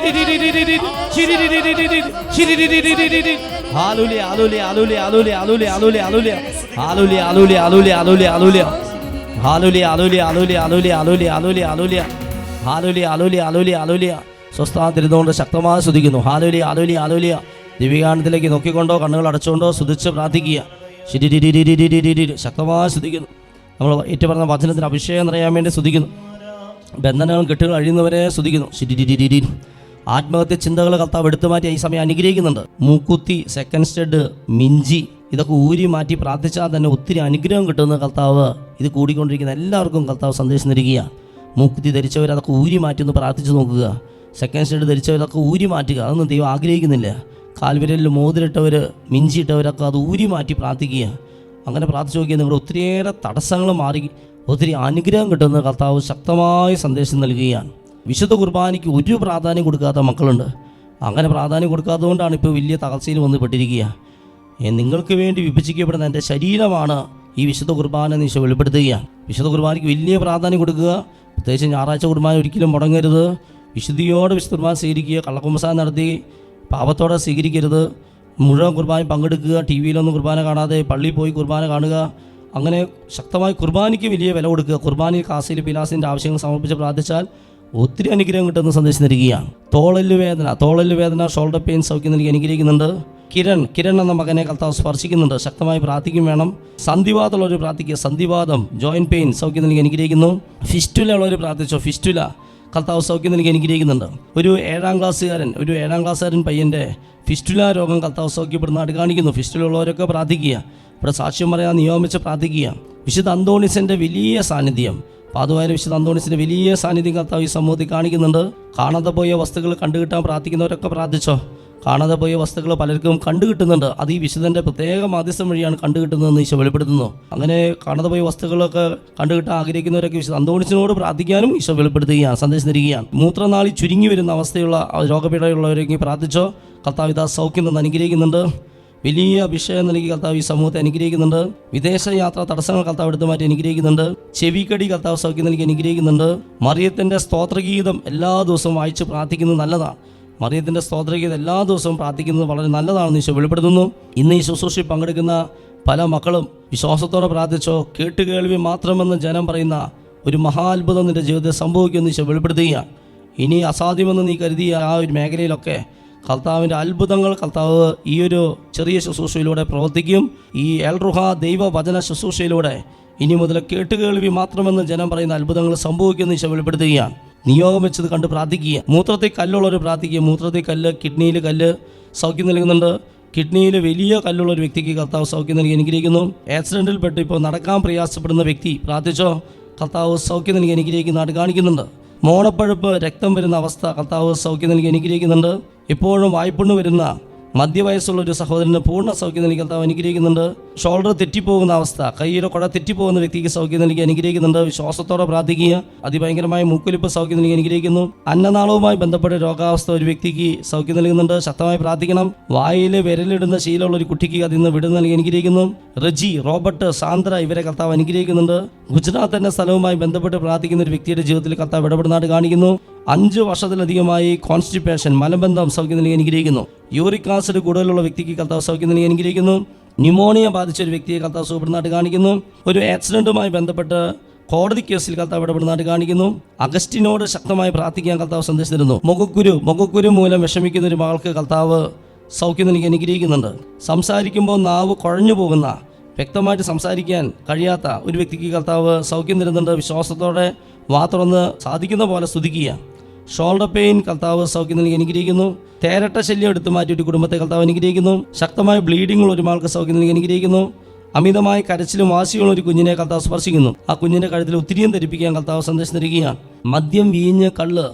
ഹാലുലി അലുലി അലുലി അലുലി അലുലി അലുലി അലുലി ഹാലുലി അലുലി അലുലി അലുലി അലുലി ഹാലുലി അലുലി അലുലി അലുലി അലുലി അലുലി അലുലി ഹാലുലി അലുലി അലുലി സ്വസ്ഥാതിരുന്നുകൊണ്ട് ശക്തമായി സ്തുതിക്കുന്നു ഹാലുലി അലുലി അലുലിയ ദിവികാനത്തിലേക്ക് നോക്കിക്കൊണ്ടോ കണ്ണുകൾ അടച്ചുകൊണ്ടോ സ്തുതിച്ച് പ്രാർത്ഥിക്കുക. ശക്തമായി സ്തുതിക്കുന്നു നമ്മൾ ഏറ്റു പറഞ്ഞ വചനത്തിന് അഭിഷേകം നിറയാൻ വേണ്ടി സ്തുതിക്കുന്നു ബന്ധനങ്ങളും കെട്ടുകൾ അഴിയുന്നവരെ സ്തുതിക്കുന്നു ശരി. ആത്മഹത്യ ചിന്തകൾ കർത്താവ് എടുത്തു മാറ്റി ഈ സമയം അനുഗ്രഹിക്കുന്നുണ്ട്. മൂക്കുത്തി സെക്കൻഡ് സ്റ്റഡ് മിഞ്ചി ഇതൊക്കെ ഊരി മാറ്റി പ്രാർത്ഥിച്ചാൽ തന്നെ ഒത്തിരി അനുഗ്രഹം കിട്ടുന്ന കർത്താവ് ഇത് കൂടിക്കൊണ്ടിരിക്കുന്ന എല്ലാവർക്കും കർത്താവ് സന്ദേശം നൽകുക മൂക്കുത്തി ധരിച്ചവർ അതൊക്കെ ഊരി മാറ്റി ഒന്ന് പ്രാർത്ഥിച്ച് നോക്കുക. സെക്കൻഡ് സ്റ്റഡ് ധരിച്ചവരൊക്കെ ഊരി മാറ്റുക. അതൊന്നും ദൈവം ആഗ്രഹിക്കുന്നില്ല. കാൽവിരലിൽ മോതിരിട്ടവർ മിഞ്ചിയിട്ടവരൊക്കെ അത് ഊരി മാറ്റി പ്രാർത്ഥിക്കുക. അങ്ങനെ പ്രാർത്ഥിച്ചു നോക്കിയാൽ നിങ്ങളുടെ ഒത്തിരിയേറെ തടസ്സങ്ങൾ മാറി ഒത്തിരി അനുഗ്രഹം കിട്ടുന്ന കർത്താവ് ശക്തമായ സന്ദേശം നൽകുകയാണ്. വിശുദ്ധ കുർബാനയ്ക്ക് ഒരു പ്രാധാന്യം കൊടുക്കാത്ത മക്കളുണ്ട്. അങ്ങനെ പ്രാധാന്യം കൊടുക്കാത്തതുകൊണ്ടാണ് ഇപ്പോൾ വലിയ തകർച്ചയിൽ വന്ന് പെട്ടിരിക്കുക നിങ്ങൾക്ക് വേണ്ടി വിഭജിക്കപ്പെടുന്ന എന്റെ ശരീരമാണ് ഈ വിശുദ്ധ കുർബാന എന്ന് ഈശോ വെളിപ്പെടുത്തുകയാണ്. വിശുദ്ധ കുർബാനയ്ക്ക് വലിയ പ്രാധാന്യം കൊടുക്കുക. പ്രത്യേകിച്ച് ഞായറാഴ്ച കുർബാന ഒരിക്കലും മുടങ്ങരുത്. വിശുദ്ധിയോടെ വിശുദ്ധ കുർബാന സ്വീകരിക്കുക. കള്ളക്കുമ്പസാരം നടത്തി പാപത്തോടെ സ്വീകരിക്കരുത്. മുഴുവൻ കുർബാന പങ്കെടുക്കുക. ടി വിയിലൊന്നും കുർബാന കാണാതെ പള്ളിയിൽ പോയി കുർബാന കാണുക. അങ്ങനെ ശക്തമായി കുർബാനയ്ക്ക് വലിയ വില കൊടുക്കുക. കുർബാനയിൽ കാസിൽ പിലാസിന്റെ ആവശ്യങ്ങൾ സമർപ്പിച്ച് പ്രാർത്ഥിച്ചാൽ ഒത്തിരി അനുഗ്രഹം കിട്ടുന്ന സന്ദേശം നൽകുകയാണ് തോളൽ വേദന തോളൽ വേദന ഷോൾഡർ പെയിൻ സൗഖ്യം നൽകി അനുഗ്രഹിക്കുന്നുണ്ട്. കിരൺ കിരൺ എന്ന മകനെ കർത്താവ് സ്പർശിക്കുന്നുണ്ട്. ശക്തമായി പ്രാർത്ഥിക്കും വേണം. സന്ധിവാദമുള്ളവർ പ്രാർത്ഥിക്കുക. സന്ധിവാദം ജോയിന്റ് പെയിൻ സൗഖ്യം നൽകി അനുഗ്രഹിക്കുന്നു. ഫിസ്റ്റുല ഉള്ളവർ പ്രാർത്ഥിച്ചോ? ഫിസ്റ്റുല കർത്താവ് സൗഖ്യം നൽകി അനുഗ്രഹിക്കുന്നുണ്ട്. ഒരു ഏഴാം ക്ലാസ്സുകാരൻ ഒരു ഏഴാം ക്ലാസ്സുകാരൻ പയ്യന്റെ ഫിസ്റ്റുല രോഗം കർത്താവ് സൗഖ്യപ്പെടുന്നതായിട്ട് കാണിക്കുന്നു. ഫിസ്റ്റുല ഉള്ളവരൊക്കെ പ്രാർത്ഥിക്കുക. ഇവിടെ സാക്ഷ്യം പറയാൻ നിയോഗിച്ച് പ്രാർത്ഥിക്കുക. വിശുദ്ധ അന്തോണിസിന്റെ വലിയ സാന്നിധ്യം. പാതുവായ വിശുദ്ധ അന്തോണിസിന്റെ വലിയ സാന്നിധ്യം കർത്താവ് ഈ സമൂഹത്തിൽ കാണിക്കുന്നുണ്ട്. കാണാതെ പോയ വസ്തുക്കൾ കണ്ടുകിട്ടാൻ പ്രാർത്ഥിക്കുന്നവരൊക്കെ പ്രാർത്ഥിച്ചോ? കാണാതെ പോയ വസ്തുക്കൾ പലർക്കും കണ്ടുകിട്ടുന്നുണ്ട്. അത് ഈ വിശുദ്ധന്റെ പ്രത്യേക മാധ്യസ്ഥം വഴിയാണ് കണ്ടുകിട്ടുന്നതെന്ന് ഈശോ വെളിപ്പെടുത്തുന്നു. അങ്ങനെ കാണാതെ പോയ വസ്തുക്കളൊക്കെ കണ്ടുകിട്ടാൻ ആഗ്രഹിക്കുന്നവരൊക്കെ വിശുദ്ധ അന്തോണിസിനോട് പ്രാർത്ഥിക്കാനും ഈശോ വെളിപ്പെടുത്തുകയാണ് സന്ദേശം തരികയാണ്. മൂത്രനാളി ചുരുങ്ങി വരുന്ന അവസ്ഥയുള്ള രോഗപീഠയുള്ളവരെങ്കിൽ പ്രാർത്ഥിച്ചോ? കർത്താവിത സൗഖ്യം നിന്ന് അനുഗ്രഹിക്കുന്നുണ്ട്. വലിയ അഭിഷേകം നൽകി കർത്താവ് ഈ സമൂഹത്തെ അനുഗ്രഹിക്കുന്നുണ്ട്. വിദേശ യാത്ര തടസ്സങ്ങൾ കർത്താവ് എടുത്തു മാറ്റി അനുഗ്രഹിക്കുന്നുണ്ട്. ചെവിക്കടി കർത്താവ് സൗഖ്യം നൽകി അനുഗ്രഹിക്കുന്നുണ്ട്. മറിയത്തിന്റെ സ്തോത്രഗീതം എല്ലാ ദിവസവും വായിച്ച് പ്രാർത്ഥിക്കുന്നത് നല്ലതാണ്. മറിയത്തിന്റെ സ്തോത്രഗീതം എല്ലാ ദിവസവും പ്രാർത്ഥിക്കുന്നത് വളരെ നല്ലതാണെന്ന് ഈശോ വെളിപ്പെടുത്തുന്നു. ഇന്ന് ഈ ശുശ്രൂഷയിൽ പങ്കെടുക്കുന്ന പല മക്കളും വിശ്വാസത്തോടെ പ്രാർത്ഥിച്ചോ കേട്ടുകേൾവി മാത്രമെന്ന് ജനം പറയുന്ന ഒരു മഹാത്ഭുതം നിന്റെ ജീവിതത്തിൽ സംഭവിക്കുമെന്ന് ഈശോ വെളിപ്പെടുത്തുകയാണ്. ഇനി അസാധ്യമെന്ന് നീ കരുതിയ ആ ഒരു മേഖലയിലൊക്കെ കർത്താവിന്റെ അത്ഭുതങ്ങൾ കർത്താവ് ഈ ഒരു ചെറിയ ശുശ്രൂഷയിലൂടെ പ്രവർത്തിക്കും. ഈ എൽറുഹ ദൈവവചന ശുശ്രൂഷയിലൂടെ ഇനി മുതൽ കേട്ടുകേൾവി മാത്രമെന്ന് ജനം പറയുന്ന അത്ഭുതങ്ങൾ സംഭവിക്കുന്ന ഈശോ വെളിപ്പെടുത്തുകയാണ്. നിയോഗം വെച്ചത് കണ്ട് പ്രാർത്ഥിക്കുക. മൂത്രത്തിൽ കല്ലുള്ളവർ പ്രാർത്ഥിക്കുക. മൂത്രത്തിൽ കല്ല് കിഡ്നിയിൽ കല്ല് സൗഖ്യം നൽകുന്നുണ്ട്. കിഡ്നിയിൽ വലിയ കല്ലുള്ള ഒരു വ്യക്തിക്ക് കർത്താവ് സൗഖ്യം നൽകി അനുഗ്രഹിക്കുന്നു. ആക്സിഡന്റിൽപ്പെട്ട് ഇപ്പോൾ നടക്കാൻ പ്രയാസപ്പെടുന്ന വ്യക്തി പ്രാർത്ഥിച്ചോ? കർത്താവ് സൗഖ്യം നൽകി അനുഗ്രഹിക്കുന്നതായിട്ട് കാണിക്കുന്നുണ്ട്. മോണപ്പഴുപ്പ് രക്തം വരുന്ന അവസ്ഥ കർത്താവ് സൗഖ്യം നൽകി അനുഗ്രഹിക്കുന്നുണ്ട്. ഇപ്പോഴും വായ്പണ്ണു വരുന്ന മധ്യവയസ്സുള്ള ഒരു സഹോദരന് പൂർണ സൗഖ്യം നൽകി കർത്താവ് അനുഗ്രഹിക്കുന്നുണ്ട്. ഷോൾഡർ തെറ്റിപ്പോകുന്ന അവസ്ഥ കൈയുടെ കുട തെറ്റിപ്പോകുന്ന വ്യക്തിക്ക് സൗഖ്യം നൽകി അനുഗ്രഹിക്കുന്നുണ്ട്. വിശ്വാസത്തോടെ പ്രാർത്ഥിക്കുക. അതിഭയങ്കരമായ മൂക്കൊലിപ്പ് സൗഖ്യം നൽകി അനുഗ്രഹിക്കുന്നു. അന്നനാളവുമായി ബന്ധപ്പെട്ട രോഗാവസ്ഥ ഒരു വ്യക്തിക്ക് സൗഖ്യം നൽകുന്നുണ്ട്. ശക്തമായി പ്രാർത്ഥിക്കണം. വായിലെ വിരലിടുന്ന ശീലമുള്ള ഒരു കുട്ടിക്ക് അതിൽ നിന്ന് വിടുന്ന നൽകി അനുഗ്രഹിക്കുന്നു. റജി റോബർട്ട് സാന്ദ്ര ഇവരെ കർത്താവ് അനുഗ്രഹിക്കുന്നുണ്ട്. ഗുജറാത്ത് എന്ന സ്ഥലവുമായി ബന്ധപ്പെട്ട് പ്രാർത്ഥിക്കുന്ന ഒരു വ്യക്തിയുടെ ജീവിതത്തിൽ കർത്താവ് ഇടപെടുന്നതായിട്ട് കാണിക്കുന്നു. അഞ്ച് വർഷത്തിലധികമായി കോൺസ്റ്റിപ്പേഷൻ മലബന്ധം സൗഖ്യം നൽകി അനുഗ്രഹിക്കുന്നു യൂറിക് ആസിഡ് കൂടുതലുള്ള വ്യക്തിക്ക് കർത്താവ് സൗഖ്യം നൽകി അനുഗ്രഹിക്കുന്നു ന്യൂമോണിയ ബാധിച്ച ഒരു വ്യക്തിയെ കർത്താവ് സുഖപ്പെടുന്നതായിട്ട് കാണിക്കുന്നു. ഒരു ആക്സിഡന്റുമായി ബന്ധപ്പെട്ട് കോടതി കേസിൽ കർത്താവ് ഇടപെടുന്നതായിട്ട് കാണിക്കുന്നു. അഗസ്റ്റിനോട് ശക്തമായി പ്രാർത്ഥിക്കാൻ കർത്താവ് സന്ദേശിച്ചിരുന്നു. മുഖക്കുരു മുഖക്കുരു മൂലം വിഷമിക്കുന്ന ഒരു മകൾക്ക് കർത്താവ് സൗഖ്യം നൽകി അനുഗ്രഹിക്കുന്നുണ്ട് സംസാരിക്കുമ്പോൾ നാവ് കുഴഞ്ഞു പോകുന്ന വ്യക്തമായിട്ട് സംസാരിക്കാൻ കഴിയാത്ത ഒരു വ്യക്തിക്ക് കർത്താവ് സൗഖ്യം തരുന്നുണ്ട്. വിശ്വാസത്തോടെ വാ തുറന്ന് സാധിക്കുന്ന പോലെ സ്തുതിക്കുക. ഷോൾഡർ പെയിൻ കർത്താവ് സൗഖ്യം നൽകി അനുഗ്രഹിക്കുന്നു. തേരട്ട ശല്യം എടുത്തു മാറ്റി കുടുംബത്തെ കർത്താവ് അനുഗ്രഹിക്കുന്നു. ശക്തമായ ബ്ലീഡിംഗ് ഒരു ആൾക്ക് സൗഖ്യം നൽകി അനുഗ്രഹിക്കുന്നു. അമിതമായ കരച്ചിലും വാശിയുള്ള ഒരു കുഞ്ഞിനെ കർത്താവ് സ്പർശിക്കുന്നു. ആ കുഞ്ഞിന്റെ കഴുത്തിൽ ഒത്തിരിയും ധരിപ്പിക്കാൻ കർത്താവ് സന്ദേശം തരികയാണ്. മദ്യം വീഞ്ഞ് കള്ള്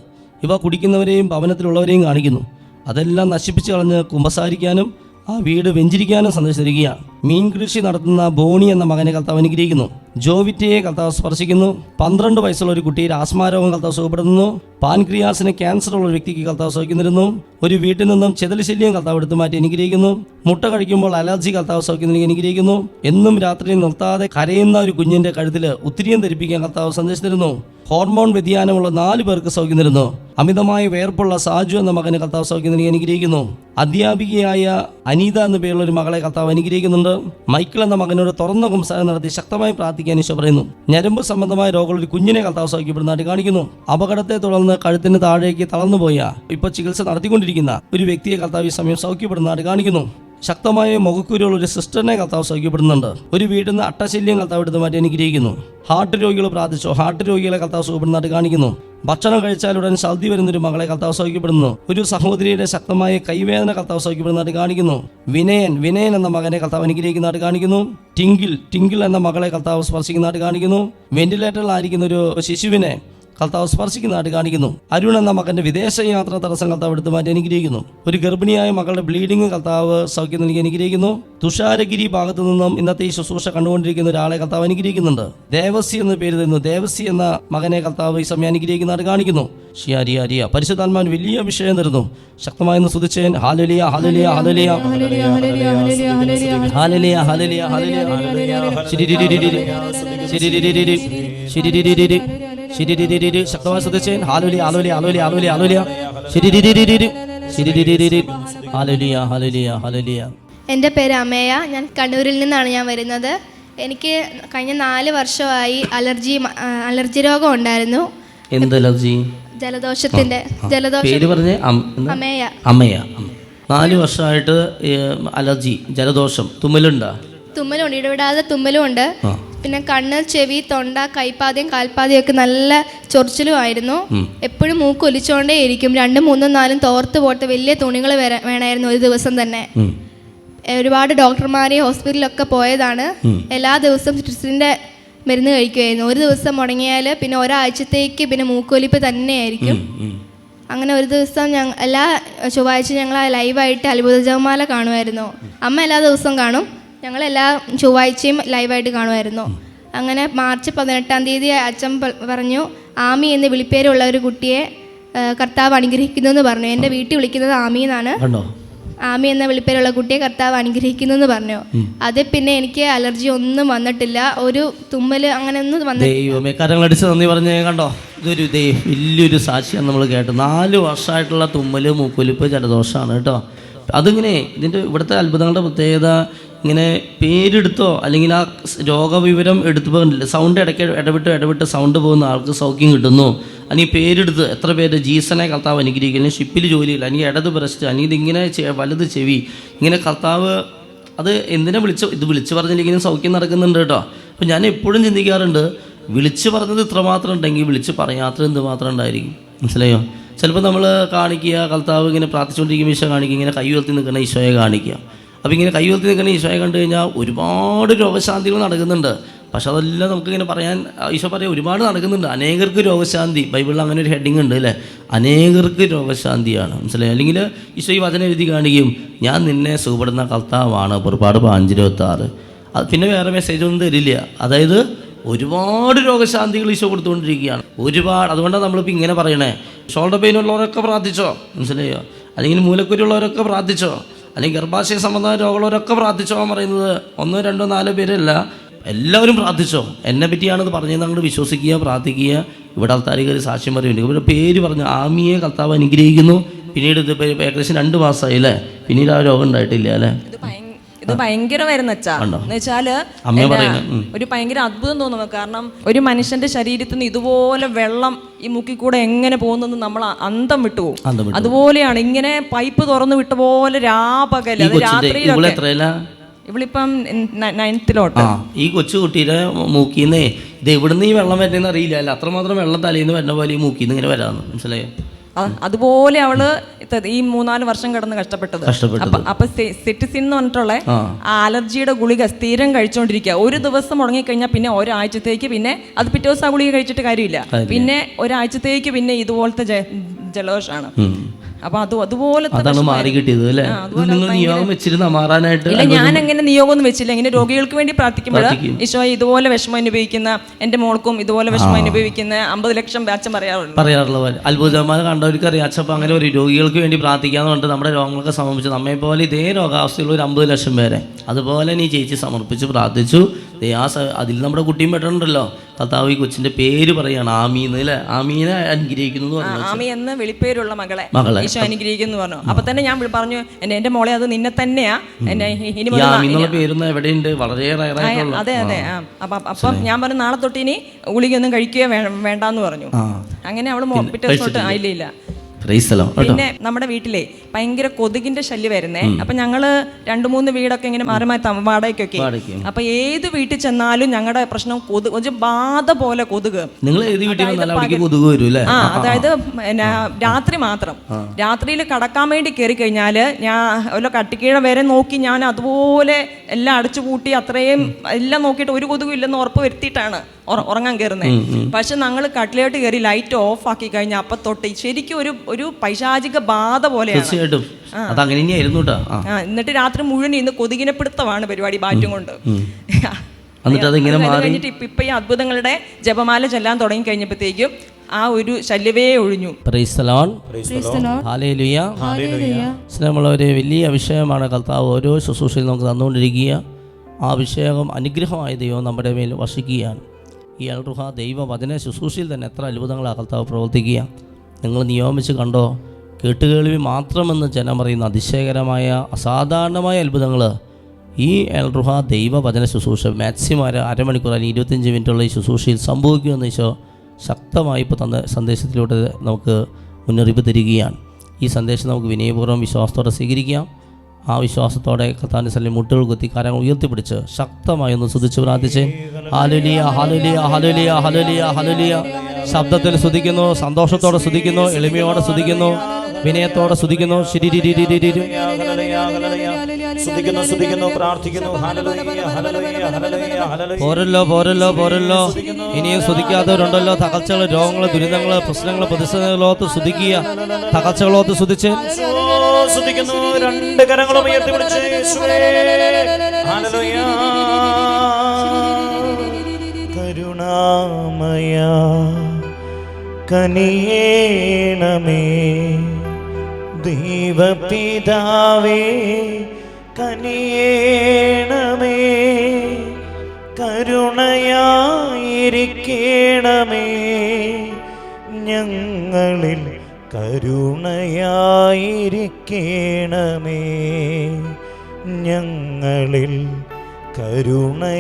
ഇവ കുടിക്കുന്നവരെയും ഭവനത്തിലുള്ളവരെയും കാണിക്കുന്നു. അതെല്ലാം നശിപ്പിച്ച് കളഞ്ഞ് കുമ്പസാരിക്കാനും ആ വീട് വെഞ്ചിരിക്കാനും സന്ദേശം തരികയാണ്. മീൻ കൃഷി നടത്തുന്ന ബോണി എന്ന മകനെ കർത്താവ് അനുഗ്രഹിക്കുന്നു. ജോവിറ്റയെ കർത്താവ് സ്പർശിക്കുന്നു. പന്ത്രണ്ട് വയസ്സുള്ള ഒരു കുട്ടിയിൽ ആസ്മാരോഗം കർത്താവ് സുഖപ്പെടുന്നു പാൻക്രിയാസിന് ക്യാൻസർ ഉള്ള വ്യക്തിക്ക് കർത്താവ് സഹിക്കുന്നിരുന്നു ഒരു വീട്ടിൽ നിന്നും ചെതൽ ശല്യം കർത്താവ് എടുത്തു മാറ്റി അനുഗ്രഹിക്കുന്നു. മുട്ട കഴിക്കുമ്പോൾ അലർജി കർത്താവ് സഹിക്കുന്നതിന് അനുഗ്രഹിക്കുന്നു. എന്നും രാത്രി നിർത്താതെ കരയുന്ന ഒരു കുഞ്ഞിന്റെ കഴുത്തിൽ ഉത്തിരിയും ധരിപ്പിക്കാൻ കർത്താവ് സന്ദേശം തരുന്നു. ഹോർമോൺ വ്യതിയാനമുള്ള നാല് പേർക്ക് സൗഖ്യം തരുന്നു. അമിതമായ വേർപ്പുള്ള സാജു എന്ന മകന് കർത്താവ് സൗഖ്യം നൽകി അനുഗ്രഹിക്കുന്നു. അധ്യാപികയായ അനീത എന്ന പേരുള്ള ഒരു മകളെ കർത്താവ് അനുഗ്രഹിക്കുന്നുണ്ട്. മൈക്കിൾ എന്ന മകനോട് തുറന്ന കുംസാരം നടത്തി ശക്തമായി പ്രാർത്ഥിക്കാൻ ഈശോ പറയുന്നു. ഞരമ്പ് സംബന്ധമായ രോഗമുള്ള ഒരു കുഞ്ഞിനെ കർത്താവ് സൗഖ്യപ്പെടുന്നതായിട്ട് കാണിക്കുന്നു. അപകടത്തെ തുടർന്ന് കഴുത്തിന് താഴേക്ക് തളർന്നുപോയ ഇപ്പോൾ ചികിത്സ നടത്തിക്കൊണ്ടിരിക്കുന്ന ഒരു വ്യക്തിയെ കർത്താവ് ഈ സമയം സൗഖ്യപ്പെടുന്നതായിട്ട് കാണിക്കുന്നു. ശക്തമായ മുഖക്കുരുള്ള ഒരു സിസ്റ്ററിനെ കർത്താവ് സൗഖ്യപ്പെടുന്നുണ്ട് ഒരു വീട്ടിൽ നിന്ന് അട്ടശല്യം കർത്താവ് എടുത്ത് മാറ്റി അനുഗ്രഹിക്കുന്നു. ഹാർട്ട് രോഗികൾ പ്രാർത്ഥിച്ചോ. ഹാർട്ട് രോഗികളെ കർത്താവ് സുഖപ്പെടുന്നതായിട്ട് കാണിക്കുന്നു. ഭക്ഷണം കഴിച്ചാലുടൻ ഛർദി വരുന്ന ഒരു മകളെ കർത്താവ് സൗഖ്യപ്പെടുന്നു ഒരു സഹോദരിയുടെ ശക്തമായ കൈവേദന കർത്താവ് സൗഖ്യപ്പെടുന്നതായിട്ട് കാണിക്കുന്നു. വിനയൻ വിനയൻ എന്ന മകനെ കർത്താവ് അനുഗ്രഹിക്കുന്നതായിട്ട് കാണിക്കുന്നു. ടിങ്കിൾ ടിങ്കിൾ എന്ന മകളെ കർത്താവ് സ്പർശിക്കുന്നതായിട്ട് കാണിക്കുന്നു. വെന്റിലേറ്ററിലായിരിക്കുന്ന ഒരു ശിശുവിനെ കർത്താവ് സ്പർശിക്കുന്നതായിട്ട് കാണിക്കുന്നു. അരുൺ എന്ന മകന്റെ വിദേശയാത്ര തടസ്സം കർത്താവ് എടുത്തു മാറ്റി അനുഗ്രഹിക്കുന്നു. ഒരു ഗർഭിണിയായ മകളുടെ ബ്ലീഡിംഗ് കർത്താവ് സൗഖ്യം നൽകി അനുഗ്രഹിക്കുന്നു. തുഷാരഗിരി ഭാഗത്തു നിന്നും ഇന്നത്തെ ഈ ശുശ്രൂഷ കണ്ടുകൊണ്ടിരിക്കുന്ന ഒരാളെ കർത്താവ് അനുഗ്രഹിക്കുന്നുണ്ട്. ദേവസി എന്ന പേര് തരുന്നു. ദേവസി എന്ന മകനെ കർത്താവ് ഈ സമയം അനുഗ്രഹിക്കുന്നതായിട്ട് കാണിക്കുന്നു. ഷിയാരിയ അരിയ പരിശുദ്ധാത്മാൻ വലിയ വിഷയം തരുന്നു. ശക്തമായി സുതിച്ചേൻ ഹാലലിയ ഹാലലിയ ഹാലലിയ ശരി ശരി ഹാലലിയ ഹാലലിയ ഹാലലിയ ശരി ശിരിരിരിരിരി. ശിരിരിരിരിരി. ശക്തമായി ഹാലുലിയ ഹാലുലിയ ഹാലുലിയ ഹാലുലിയ ശിരിരിരിരിരി. ശിരിരിരിരിരി. Hallelujah hallelujah hallelujah. എന്റെ പേര് അമേയ. ഞാൻ കണ്ണൂരിൽ നിന്നാണ് ഞാൻ വരുന്നത്. എനിക്ക് കഴിഞ്ഞ നാല് വർഷമായി അലർജി അലർജി രോഗം ഉണ്ടായിരുന്നു. എന്ത് അലർജി? ജലദോഷത്തിന്റെ ജലദോഷം. പേര് പറഞ്ഞേ? അം- അമേയ. നാല് വർഷമായിട്ട് അലർജി ജലദോഷം. തുമ്മലുണ്ടോ? തുമ്മലുണ്ട്. ഇടവിടാതെ തുമ്മലും ഉണ്ട്. പിന്നെ കണ്ണ് ചെവി തൊണ്ട കൈപ്പാദ്യം കാൽപ്പാദ്യം ഒക്കെ നല്ല ചൊറിച്ചിലും ആയിരുന്നു. എപ്പോഴും മൂക്ക് ഒലിച്ചോണ്ടേ ഇരിക്കും. രണ്ടും മൂന്നും നാലും തോർത്ത് പോട്ട് വലിയ തുണികൾ വേണമായിരുന്നു ഒരു ദിവസം തന്നെ. ഒരുപാട് ഡോക്ടർമാരെ ഹോസ്പിറ്റലിലൊക്കെ പോയതാണ്. എല്ലാ ദിവസവും സിട്രിസിന്റെ മരുന്ന് കഴിക്കുമായിരുന്നു ഒരു ദിവസം മുടങ്ങിയാൽ പിന്നെ ഒരാഴ്ചത്തേക്ക് പിന്നെ മൂക്കൊലിപ്പ് തന്നെയായിരിക്കും. അങ്ങനെ ഒരു ദിവസം ഞങ്ങൾ എല്ലാ ചൊവ്വാഴ്ച ഞങ്ങൾ ലൈവായിട്ട് അത്ഭുത ജപമാല കാണുമായിരുന്നു. അമ്മ എല്ലാ ദിവസവും കാണും. ഞങ്ങൾ എല്ലാ ചൊവ്വാഴ്ചയും ലൈവായിട്ട് കാണുമായിരുന്നു. അങ്ങനെ മാർച്ച് പതിനെട്ടാം തീയതി അച്ഛൻ പറഞ്ഞു ആമി എന്ന് വിളിപ്പേരുള്ള ഒരു കുട്ടിയെ കർത്താവ് അനുഗ്രഹിക്കുന്നു എന്ന് പറഞ്ഞു എന്റെ വീട്ടിൽ വിളിക്കുന്നത് ആമി എന്നാണ്. ആമി എന്ന വിളിപ്പേരുള്ള കുട്ടിയെ കർത്താവ് അനുഗ്രഹിക്കുന്നു എന്ന് പറഞ്ഞു അത് പിന്നെ എനിക്ക് അലർജി ഒന്നും വന്നിട്ടില്ല. ഒരു തുമ്മൽ അങ്ങനെ ഒന്നും വന്നിട്ടില്ല. ദൈവമേ കരങ്ങളടിച്ച് നന്ദി പറഞ്ഞേ കണ്ടോ? ഇതൊരു വലിയൊരു സാക്ഷിയാണ് നമ്മൾ കേട്ടത് നാല് വർഷമായിട്ടുള്ള തുമ്മൽ മൂക്കൊലിപ്പ് ജലദോഷമാണ് കേട്ടോ. അതിങ്ങനെ ഇതിന്റെ ഇവിടുത്തെ അത്ഭുതങ്ങളുടെ പ്രത്യേകത ഇങ്ങനെ പേരെടുത്തോ അല്ലെങ്കിൽ ആ രോഗവിവരം എടുത്തു പോകുന്നില്ല സൗണ്ട് ഇടയ്ക്ക് ഇടവിട്ട് ഇടവിട്ട് സൗണ്ട് പോകുന്ന ആൾക്ക് സൗഖ്യം കിട്ടുന്നു. അല്ലെങ്കിൽ പേരെടുത്ത് എത്ര പേര് ജീസനെ കർത്താവ് അനുഗ്രഹിക്കുന്നു ഷിപ്പിൽ ജോലിയില്ല അല്ലെങ്കിൽ ഇടത് ബ്രസ്റ്റ് അല്ലെങ്കിൽ ഇതിങ്ങനെ വലത് ചെവി ഇങ്ങനെ കർത്താവ് അത് എന്തിനാ വിളിച്ച് ഇത് വിളിച്ച് പറഞ്ഞില്ലെങ്കിലും സൗഖ്യം നടക്കുന്നുണ്ട് കേട്ടോ. അപ്പം ഞാൻ എപ്പോഴും ചിന്തിക്കാറുണ്ട് വിളിച്ച് പറഞ്ഞത് ഇത്രമാത്രം ഉണ്ടെങ്കിൽ വിളിച്ച് പറയാത്തത് എന്തുമാത്രം ഉണ്ടായിരിക്കും? മനസ്സിലായോ? ചിലപ്പോൾ നമ്മൾ കാണിക്കുക കർത്താവ് ഇങ്ങനെ പ്രാർത്ഥിച്ചുകൊണ്ടിരിക്കുമ്പോൾ ഈശോ കാണിക്കുക ഇങ്ങനെ കൈ ഉയർത്തി നിൽക്കുന്ന ഈശോയെ കാണിക്കുക. അപ്പോൾ ഇങ്ങനെ കൈ ഉയർത്തി നിൽക്കുന്ന ഈശോയെ കണ്ടു കഴിഞ്ഞാൽ ഒരുപാട് രോഗശാന്തികൾ നടക്കുന്നുണ്ട്. പക്ഷെ അതെല്ലാം നമുക്കിങ്ങനെ പറയാൻ ഈശോ പറയാം ഒരുപാട് നടക്കുന്നുണ്ട്. അനേകർക്ക് രോഗശാന്തി. ബൈബിളിൽ അങ്ങനെ ഒരു ഹെഡിങ് ഉണ്ട് അല്ലേ? അനേകർക്ക് രോഗശാന്തിയാണ്. മനസ്സിലായി? അല്ലെങ്കിൽ ഈശോ ഈ വചനം എഴുതി കാണിക്കും ഞാൻ നിന്നെ സുഖപ്പെടുന്ന കർത്താവാണ്. പുറപ്പാട് പാഞ്ചിരുപത്താറ് അത് പിന്നെ വേറെ മെസ്സേജ് ഒന്നും തരില്ല. അതായത് ഒരുപാട് രോഗശാന്തികൾ ഈശോ കൊടുത്തുകൊണ്ടിരിക്കുകയാണ്. ഒരുപാട് അതുകൊണ്ടാണ് നമ്മളിപ്പോൾ ഇങ്ങനെ പറയണേ. ഷോൾഡർ പെയിൻ ഉള്ളവരൊക്കെ പ്രാർത്ഥിച്ചോ? മനസ്സിലായോ? അല്ലെങ്കിൽ മൂലക്കുരുള്ളവരൊക്കെ പ്രാർത്ഥിച്ചോ? അല്ലെങ്കിൽ ഗർഭാശയ സംബന്ധമായ രോഗമുള്ളവരൊക്കെ പ്രാർത്ഥിച്ചോ എന്ന് പറയുന്നത് ഒന്നോ രണ്ടോ നാലോ പേരല്ല. എല്ലാവരും പ്രാർത്ഥിച്ചോ? എന്നെ പറ്റിയാണെന്ന് പറഞ്ഞത് അങ്ങോട്ട് വിശ്വസിക്കുക പ്രാർത്ഥിക്കുക. ഇവിടെ ആൾക്കാർ കയറി സാക്ഷ്യം പറയുന്നുണ്ട്. ഇവിടെ പേര് പറഞ്ഞു ആമിയെ കർത്താവ് അനുഗ്രഹിക്കുന്നു. പിന്നീട് ഇത് ഏകദേശം രണ്ട് മാസമായി അല്ലേ പിന്നീട് ആ രോഗം ഉണ്ടായിട്ടില്ല അല്ലേ? ഇത് ഭയ- ഇത് ഭയങ്കരമായിരുന്നു അച്ഛാ. എന്ന് വെച്ചാൽ ഒരു ഭയങ്കര അത്ഭുതം തോന്നുന്നു. കാരണം ഒരു മനുഷ്യന്റെ ശരീരത്തിൽ നിന്ന് ഇതുപോലെ വെള്ളം ഈ മുക്കി കൂടെ എങ്ങനെ പോകുന്നെന്ന് നമ്മൾ അന്തം വിട്ടു പോകും. അതുപോലെയാണ് ഇങ്ങനെ പൈപ്പ് തുറന്നു വിട്ട പോലെ രാപകൽ ഈ അത് രാത്രിയിലൊക്കെ ഇവളിപ്പം നയൻത്തിലോട്ട് ഈ കൊച്ചു കുട്ടിയുടെ മൂക്കിന്നേ. ഇത് എവിടുന്ന് ഈ വെള്ളം വരുന്നതെന്ന് അറിയില്ല. അല്ല അത്രമാത്രം വെള്ളം തലേന്ന് വരുന്ന പോലെ ഈ മൂക്കിന്ന് ഇങ്ങനെ വരാന്ന്. മനസ്സിലായോ? അതുപോലെ അവൾ ഇത് ഈ മൂന്നാൽ വർഷം കിടന്ന് കഷ്ടപ്പെട്ടത്. അപ്പൊ അപ്പൊ സെറ്റിസിൻ എന്ന് പറഞ്ഞിട്ടുള്ള അലർജിയുടെ ഗുളിക സ്ഥിരം കഴിച്ചുകൊണ്ടിരിക്കുക ഒരു ദിവസം മുടങ്ങിക്കഴിഞ്ഞാൽ പിന്നെ ഒരാഴ്ചത്തേക്ക് പിന്നെ അത് പിറ്റേ ദിവസം ആ ഗുളിക കഴിച്ചിട്ട് കാര്യമില്ല. പിന്നെ ഒരാഴ്ചത്തേക്ക് പിന്നെ ഇതുപോലത്തെ ജലദോഷമാണ് അപ്പൊ അത് അതുപോലെ അതാണ് വിഷമായിരുന്നു. മാറി കിട്ടിയത് അല്ലേ? നിങ്ങൾ നിയോഗം വെച്ചിരുന്ന മാറാനായിട്ട് ഇല്ല ഞാൻ അങ്ങനെ നിയോഗമൊന്നും വെച്ചില്ല. ഇങ്ങനെ രോഗികൾക്ക് വേണ്ടി പ്രാർത്ഥിക്കുമ്പോൾ ഈശോ ഇതുപോലെ വിഷമം അനുഭവിക്കുന്ന എന്റെ മോൾക്കും ഇതുപോലെ വിഷമം അനുഭവിക്കുന്ന അമ്പത് ലക്ഷം ബാച്ചം പറയാറുണ്ട്. പറയാറുള്ള പോലെ. അത്ഭുതമാല കണ്ടവർക്ക് അറിയാം അച്ഛപ്പം അങ്ങനെ ഒരു രോഗികൾക്ക് വേണ്ടി പ്രാർത്ഥിക്കാന്ന് പറഞ്ഞിട്ട് നമ്മുടെ രോഗങ്ങളൊക്കെ സമർപ്പിച്ചു നമ്മെ പോലെ ഇതേ രോഗാവസ്ഥയുള്ള ഒരു അമ്പത് ലക്ഷം പേരെ അതുപോലെ നീ ചേച്ചി സമർപ്പിച്ച് പ്രാർത്ഥിച്ചു. ആ അതിൽ നമ്മുടെ കുട്ടിയും പെട്ടിട്ടുണ്ടല്ലോ കർത്താവ് ഈ കൊച്ചിന്റെ പേര് പറയാണ് ആമീന്ന് അല്ലേ? ആമീനെ അനുഗ്രഹിക്കുന്നു ആമി എന്ന് വിളിപ്പേരുള്ള മകളെ. മകളെ. ഈശോ അനുഗ്രഹിക്കുന്നു പറഞ്ഞു. അപ്പൊ തന്നെ ഞാൻ പറഞ്ഞു എന്നെ എന്റെ മോളെ അത് നിന്നെ തന്നെയാ. എന്നെ ഇനി ഈ മുതൽ ആമി എന്നുള്ള നാ- പേരൊന്നും എവിടെയുണ്ട്? വളരെ അതെ അതെ. അപ്പൊ അപ്പം ഞാൻ പറഞ്ഞു നാളെ തൊട്ട് ഇനി ഗുളികയൊന്നും കഴിക്കുകയോ വേണ്ടെന്ന് പറഞ്ഞു. അങ്ങനെ അവൾ പിറ്റേ ആയില്ല തൊട്ട് ആ, പിന്നെ നമ്മുടെ വീട്ടിലെ ഭയങ്കര കൊതുകിന്റെ ശല്യം വരുന്നേ. അപ്പൊ ഞങ്ങൾ രണ്ടു മൂന്ന് വീടൊക്കെ ഇങ്ങനെ മാറി മാറി വാടകയ്ക്കൊക്കെ അപ്പൊ ഏത് വീട്ടിൽ ചെന്നാലും ഞങ്ങളുടെ പ്രശ്നം കൊതുക് ഒരു ബാധ പോലെ കൊതുക്. നിങ്ങൾ ഏത് വീട്ടിൽ ആ അതായത് രാത്രി മാത്രം. രാത്രിയിൽ കടക്കാൻ വേണ്ടി കയറി കഴിഞ്ഞാൽ ഞാൻ ഓരോ കട്ടിക്കീഴ വരെ നോക്കി ഞാൻ അതുപോലെ എല്ലാം അടച്ചു പൂട്ടി അത്രയും എല്ലാം നോക്കിയിട്ട് ഒരു കൊതുകും ഇല്ലെന്ന് ഉറപ്പ് വരുത്തിയിട്ടാണ്. ഉറങ്ങാൻ കയറുന്നത് പക്ഷെ ഞങ്ങൾ കട്ടിലോട്ട് കയറി ലൈറ്റ് ഓഫ് ആക്കി കഴിഞ്ഞ അപ്പൊ തൊട്ട് ശരിക്കും ഒരു ഒരു പൈശാചിക ബാധ പോലെയാണ്. എന്നിട്ട് രാത്രി മുഴുവൻ ഇന്ന് കൊതുകിനെ പിടുത്തമാണ് പരിപാടി ബാറ്റും കൊണ്ട്. എന്നിട്ട് അതിങ്ങനെ മാറി. കഴിഞ്ഞിട്ട് ഇപ്പൊ ഈ അത്ഭുതങ്ങളുടെ ജപമാല ചെല്ലാൻ തുടങ്ങി കഴിഞ്ഞപ്പോഴത്തേക്കും ആ ഒരു ശല്യവേ ഒഴിഞ്ഞു. സ്നേഹമുള്ളവരെ വലിയ വിഷയമാണ് കർത്താവ് ഓരോ ശുശ്രൂഷയിൽ നമുക്ക് തന്നുകൊണ്ടിരിക്കുക. ആ അഭിഷേകം അനുഗ്രഹമായ ദൈവം നമ്മുടെ മേൽ വസിക്കുകയാണ്. ഈ അൽറുഹ ദൈവവചന ശുശ്രൂഷയിൽ തന്നെ എത്ര അത്ഭുതങ്ങളാണ് കർത്താവ് പ്രവർത്തിക്കുക. നിങ്ങൾ നിയോഗിച്ച് കണ്ടോ? കേട്ടുകേൾവി മാത്രമെന്ന് ജനം പറയുന്ന അതിശയകരമായ അസാധാരണമായ അത്ഭുതങ്ങൾ ഈ എൽറുഹ ദൈവവചന ശുശ്രൂഷ മാക്സിമം അര അരമണിക്കൂർ അല്ലെങ്കിൽ ഇരുപത്തഞ്ച് മിനിറ്റുള്ള ഈ ശുശ്രൂഷയിൽ സംഭവിക്കുമെന്ന് ഈശോ ശക്തമായി ഇപ്പോൾ തന്ന സന്ദേശത്തിലൂടെ നമുക്ക് മുന്നറിയിപ്പ് തരികയാണ്. ഈ സന്ദേശം നമുക്ക് വിനയപൂർവം വിശ്വാസത്തോടെ സ്വീകരിക്കാം. ആ വിശ്വാസത്തോടെ കത്താന്റെ സ്ഥലം മുട്ടുകൾ കുത്തി കാര്യങ്ങൾ ഉയർത്തിപ്പിടിച്ച് ശക്തമായി ഒന്ന് സ്തുതിച്ച് പ്രാർത്ഥിച്ച്. Hallelujah hallelujah hallelujah hallelujah hallelujah ശബ്ദത്തിൽ സ്തുതിക്കുന്നു സന്തോഷത്തോടെ സ്തുതിക്കുന്നു എളിമയോടെ സ്തുതിക്കുന്നു. വിനയത്തോടെ സ്തുതിക്കുന്നു. സ്തുതിക്കുന്നു സ്തുതിക്കുന്നു പ്രാർത്ഥിക്കുന്നു. പോരല്ലോ പോരല്ലോ പോരല്ലോ. ഇനിയും സ്തുതിക്കാത്തവരുണ്ടല്ലോ. തകർച്ചകൾ രോഗങ്ങൾ ദുരിതങ്ങൾ പ്രശ്നങ്ങൾ പ്രതിസന്ധികളോത്ത് സ്തുതിക്കുക. തകർച്ചകളോത്ത് സ്തുതിച്ച്. സ്തുതിക്കുന്നു. രണ്ട് കരങ്ങളും ഉയർത്തി പിടിച്ച് കരുണാമയ കനിയേണമേ. ദൈവപിതാവേ കനിയേണമേ കരുണയായിരിക്കണമേ. ഞങ്ങളിൽ കരുണയായിരിക്കണമേ. ഞങ്ങളിൽ കരുണയായിരിക്കണമേ.